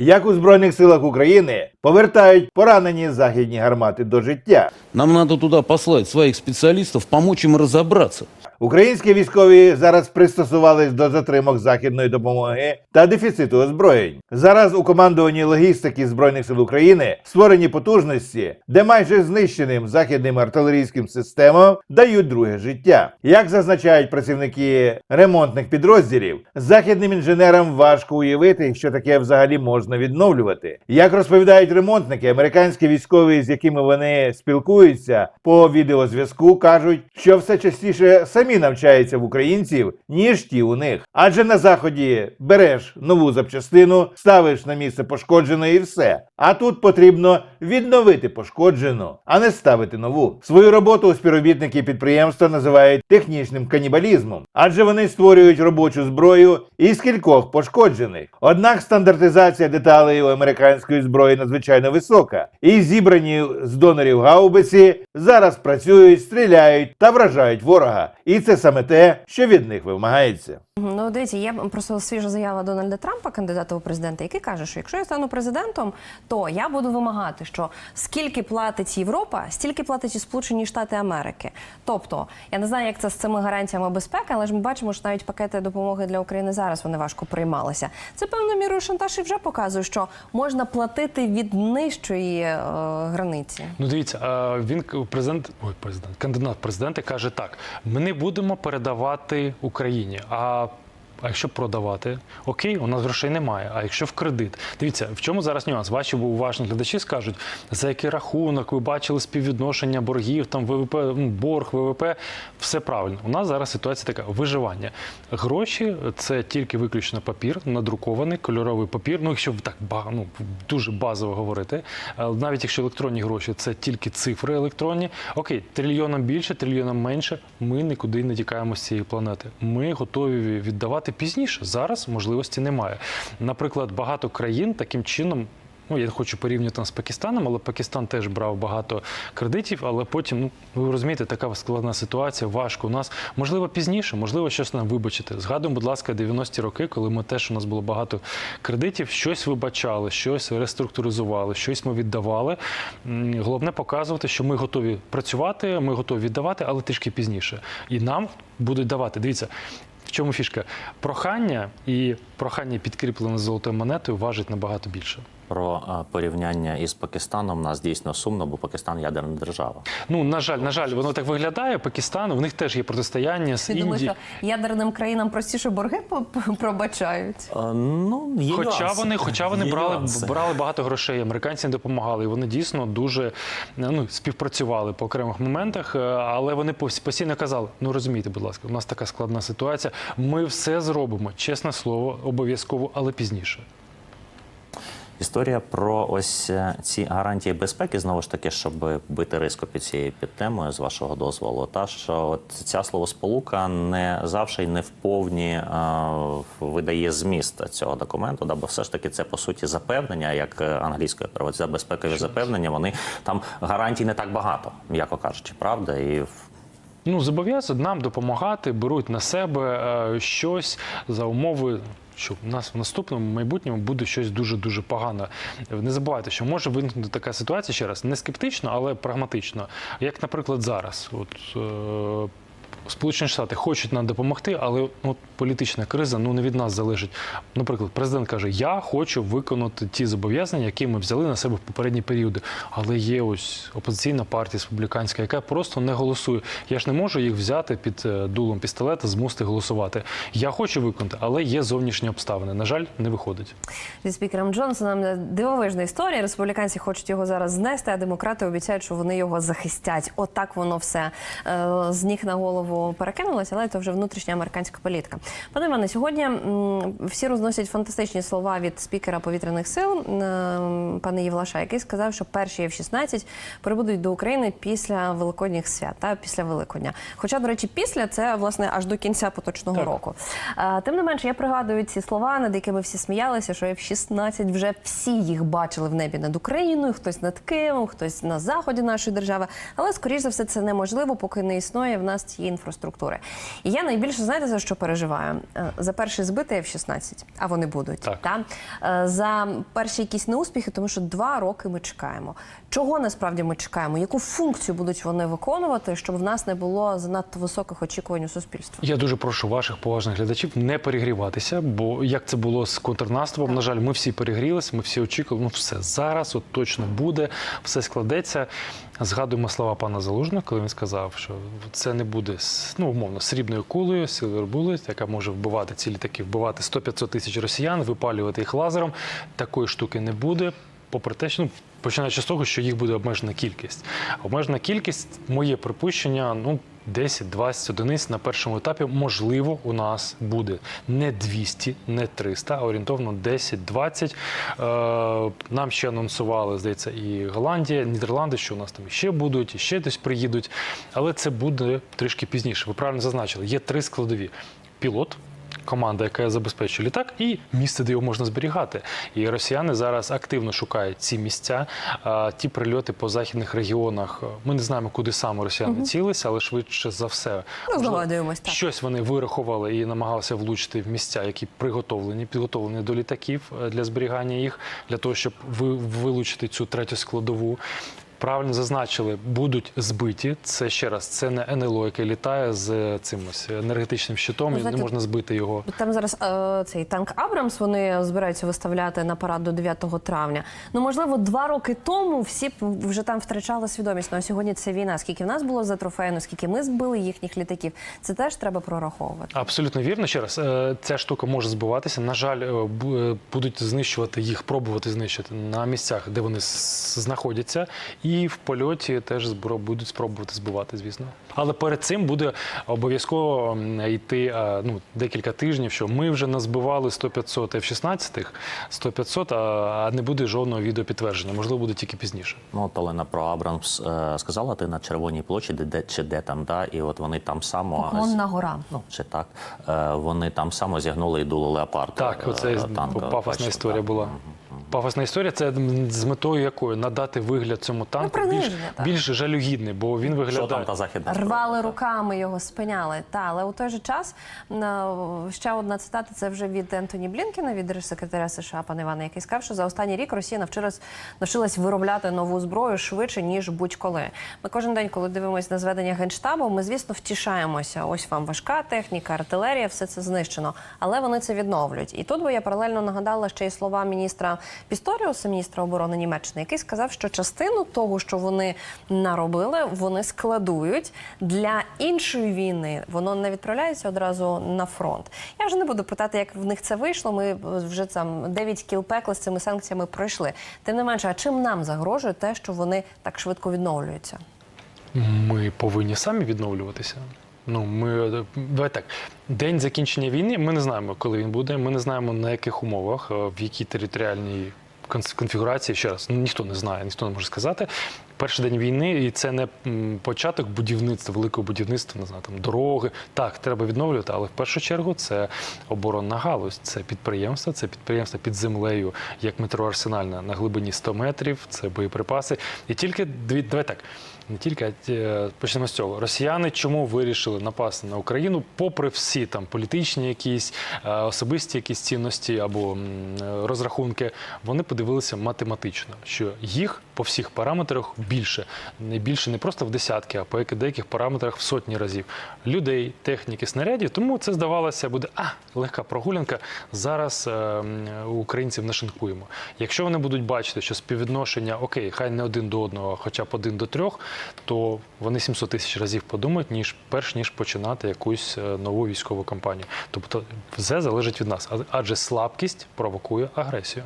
як у Збройних силах України повертають поранені західні гармати до життя. Нам надо туда послать своих специалистов, помочь им разобраться. Українські військові зараз пристосувались до затримок західної допомоги та дефіциту озброєнь. Зараз у командуванні логістики збройних сил України створені потужності, де майже знищеним західним артилерійським системам дають друге життя. Як зазначають працівники ремонтних підрозділів, західним інженерам важко уявити, що таке взагалі можна відновлювати. Як розповідають ремонтники, американські військові, з якими вони спілкуються по відеозв'язку, кажуть, що все частіше самі навчаються в українців, ніж ті у них. Адже на заході береш нову запчастину, ставиш на місце пошкодженої і все. А тут потрібно відновити пошкоджену, а не ставити нову. Свою роботу співробітники підприємства називають технічним канібалізмом, адже вони створюють робочу зброю із кількох пошкоджених. Однак стандартизація деталей у американської зброї надзвичайно висока, і зібрані з донорів гаубиці зараз працюють, стріляють та вражають ворога. І це саме те, що від них вимагається. Ну, дивіться, є просто свіжа заява Дональда Трампа, кандидата у президенти, який каже, що якщо я стану президентом, то я буду вимагати, що скільки платить Європа, стільки платить і Сполучені Штати Америки. Тобто, я не знаю, як це з цими гарантіями безпеки, але ж ми бачимо, що навіть пакети допомоги для України зараз вони важко приймалися. Це певною мірою шантаж і вже показує, що можна платити від нижчої е, границі. Ну дивіться, е, він президент, ой, президент, кандидат президента каже так: ми не будемо передавати Україні. А а якщо продавати, окей, у нас грошей немає. А якщо в кредит, дивіться, в чому зараз нюанс? Ваші бо уважні глядачі скажуть, за який рахунок ви бачили співвідношення боргів, там ВВП, ну, борг, ВВП, все правильно. У нас зараз ситуація така: виживання. Гроші це тільки виключно папір, надрукований кольоровий папір. Ну, якщо так ну, дуже базово говорити, Е, навіть якщо електронні гроші це тільки цифри електронні. Окей, трильйоном більше, трильйоном менше. Ми нікуди не тікаємо з цієї планети. Ми готові віддавати пізніше. Зараз можливості немає. Наприклад, багато країн таким чином. Ну, я хочу порівнювати там з Пакистаном, але Пакистан теж брав багато кредитів, але потім, ну ви розумієте, така складна ситуація, важко. У нас можливо пізніше, можливо, щось нам вибачити. Згадуємо, будь ласка, 90-ті роки, коли ми теж у нас було багато кредитів, щось вибачали, щось реструктуризували, щось ми віддавали. Головне показувати, що ми готові працювати, ми готові віддавати, але трішки пізніше. І нам будуть давати. Дивіться. В чому фішка? Прохання і прохання підкріплене золотою монетою важить набагато більше. Про порівняння із Пакистаном нас дійсно сумно, бо Пакистан ядерна держава. Ну на жаль, на жаль, воно так виглядає. Пакистан, в них теж є протистояння з Я думаю, що ядерним країнам простіше борги пробачають. Е, Ну, є Хоча нюанси. вони, хоча вони Є брали, нюанси. брали багато грошей, американці допомагали, і вони дійсно дуже ну, співпрацювали по окремих моментах, е, але вони постійно казали: ну розумійте, будь ласка, у нас така складна ситуація. Ми все зробимо, чесне слово, обов'язково, але пізніше. Історія про ось е, ці гарантії безпеки, знову ж таки, щоб бити риску під цією підтемою, з вашого дозволу, та що от ця словосполука не завжди не вповні е, видає зміст цього документу, да, бо все ж таки це по суті запевнення, як англійською переводиться безпекові запевнення. Вони там гарантій не так багато, м'яко кажучи, правда, і в- Ну, зобов'язують нам допомагати, беруть на себе е, щось за умови. Що в нас в наступному майбутньому буде щось дуже дуже погане. Не забувайте, що може виникнути така ситуація ще раз не скептично, але прагматично. Як, наприклад, зараз, от е, Сполучені Штати хочуть нам допомогти, але от політична криза ну не від нас залежить. Наприклад, президент каже: Я хочу виконати ті зобов'язання, які ми взяли на себе в попередні періоди. Але є ось опозиційна партія республіканська, яка просто не голосує. Я ж не можу їх взяти під е, дулом пістолета, змусити голосувати. Я хочу виконати, але є зовнішні обставини. На жаль, не виходить. Зі спікером Джонсоном е, дивовижна історія. Республіканці хочуть його зараз знести, а демократи обіцяють, що вони його захистять. Отак воно все е, з ніг на голову перекинулося, але це вже внутрішня американська політика. Пане Іване, сьогодні всі розносять фантастичні слова від спікера повітряних сил пана Євлаша, який сказав, що перші F-16 прибудуть до України після великодніх свят та після Великодня. Хоча, до речі, після це власне аж до кінця поточного Так. року. Тим не менше, я пригадую ці слова, над якими всі сміялися, що F-16 вже всі їх бачили в небі над Україною, хтось над Києвом, хтось на заході нашої держави. Але скоріш за все це неможливо, поки не існує в нас цієї інфраструктури. І я найбільше знаєте за що переживаю? Е, За перший збитий F-16, а вони будуть. Так. Та? Е, За перші якісь неуспіхи, тому що два роки ми чекаємо. Чого насправді ми чекаємо? Яку функцію будуть вони виконувати, щоб в нас не було занадто високих очікувань у суспільства? Я дуже прошу ваших поважних глядачів не перегріватися, бо як це було з контрнаступом, на жаль, ми всі перегрілися, ми всі очікували, ну все зараз, от точно буде, все складеться. Згадуємо слова пана Залужного, коли він сказав, що це не буде ну, умовно срібною кулею, булет, яка може вбивати ці літаки, вбивати 100-500 тисяч росіян, випалювати їх лазером. Такої штуки не буде. Попри те, що ну, починаючи з того, що їх буде обмежена кількість. Обмежена кількість, моє припущення, ну 10-20 одиниць на першому етапі, можливо, у нас буде не 200, не 300, а орієнтовно 10-20. Е, нам ще анонсували, здається, і Голландія, Нідерланди, що у нас там ще будуть, і ще десь приїдуть. Але це буде трішки пізніше. Ви правильно зазначили, є три складові: пілот. Команда, яка забезпечує літак, і місце, де його можна зберігати. І росіяни зараз активно шукають ці місця. Ті прильоти по західних регіонах. Ми не знаємо, куди саме росіяни цілися, але швидше за все Ну, можливо, так. щось вони вирахували і намагалися влучити в місця, які приготовлені, підготовлені до літаків е, для зберігання їх, для того, щоб ви- вилучити цю третю складову. Правильно зазначили, будуть збиті. Це ще раз, це не НЛО, яке літає з цим ось енергетичним щитом, Ну, і знаєте, не можна збити його. Там зараз е, цей танк Абрамс вони збираються виставляти на парад до 9 травня. Ну можливо, два роки тому всі вже там втрачали свідомість. Ну а сьогодні це війна. Скільки в нас було за трофеїв, скільки ми збили їхніх літаків, це теж треба прораховувати. Абсолютно вірно. Ще раз, е, ця штука може збиватися. На жаль, е, е, будуть знищувати їх, пробувати знищити на місцях, де вони знаходяться, і в польоті теж збро- будуть спробувати збивати, звісно. Але перед цим буде обов'язково йти е, ну, декілька тижнів, що ми вже назбивали 100-500 F-16, 100-500, а а не буде жодного відеопідтвердження. Можливо, буде тільки пізніше. Ну, от Олена про Абрамс е, сказала, ти на Червоній площі, де, де чи де там, да? і от вони там само Поклонна гора. Ну, чи так. Е, вони там само зігнули і дуло леопард. Так, оце е, пафосна історія так. була. Пафосна історія це з метою якою надати вигляд цьому танку більш, більш жалюгідний, бо він Що там та західна Рвали так. руками його, спиняли. Та, але у той же час е, ще одна цитата це вже від Ентоні Блінкена, від держсекретаря США пана Івана, який сказав, що за останній рік Росія навчилась навчилась виробляти нову зброю швидше ніж будь-коли. Ми кожен день, коли дивимося на зведення генштабу, ми звісно втішаємося. Ось вам важка техніка, артилерія, все це знищено. Але вони це відновлюють. І тут би я паралельно нагадала ще й слова міністра Пісторіуса, міністра оборони Німеччини, який сказав, що частину того, що вони наробили, вони складують для іншої війни. Воно не відправляється одразу на фронт. Я вже не буду питати, як в них це вийшло. Ми вже там 9 кіл пекла з цими санкціями пройшли. Тим не менше, а чим нам загрожує те, що вони так швидко відновлюються? Ми повинні самі відновлюватися. Ну, ми давай так. День закінчення війни. Ми не знаємо, коли він буде. Ми не знаємо на яких умовах, е, в якій територіальній конфігурації. Ще раз, ніхто не знає, ніхто не може сказати. Перший день війни, і це не початок будівництва, великого будівництва, не знаю, там дороги. Так, треба відновлювати, але в першу чергу це оборонна галузь, це підприємства, це підприємства під землею, як метроарсенальна на глибині 100 метрів, це боєприпаси. І тільки давай так. Не тільки а, почнемо з цього. Росіяни чому вирішили напасти на Україну, попри всі там політичні якісь е, особисті якісь цінності або розрахунки, вони подивилися математично, що їх по всіх параметрах більше, не більше не просто в десятки, а по деяких параметрах в сотні разів людей, техніки, снарядів. Тому це здавалося буде а легка прогулянка. Зараз е, українців нашинкуємо. Якщо вони будуть бачити, що співвідношення окей, хай не один до одного, хоча б один до трьох, то вони 700 тисяч разів подумають, ніж перш ніж починати якусь е, нову військову кампанію. Тобто, все залежить від нас, адже слабкість провокує агресію.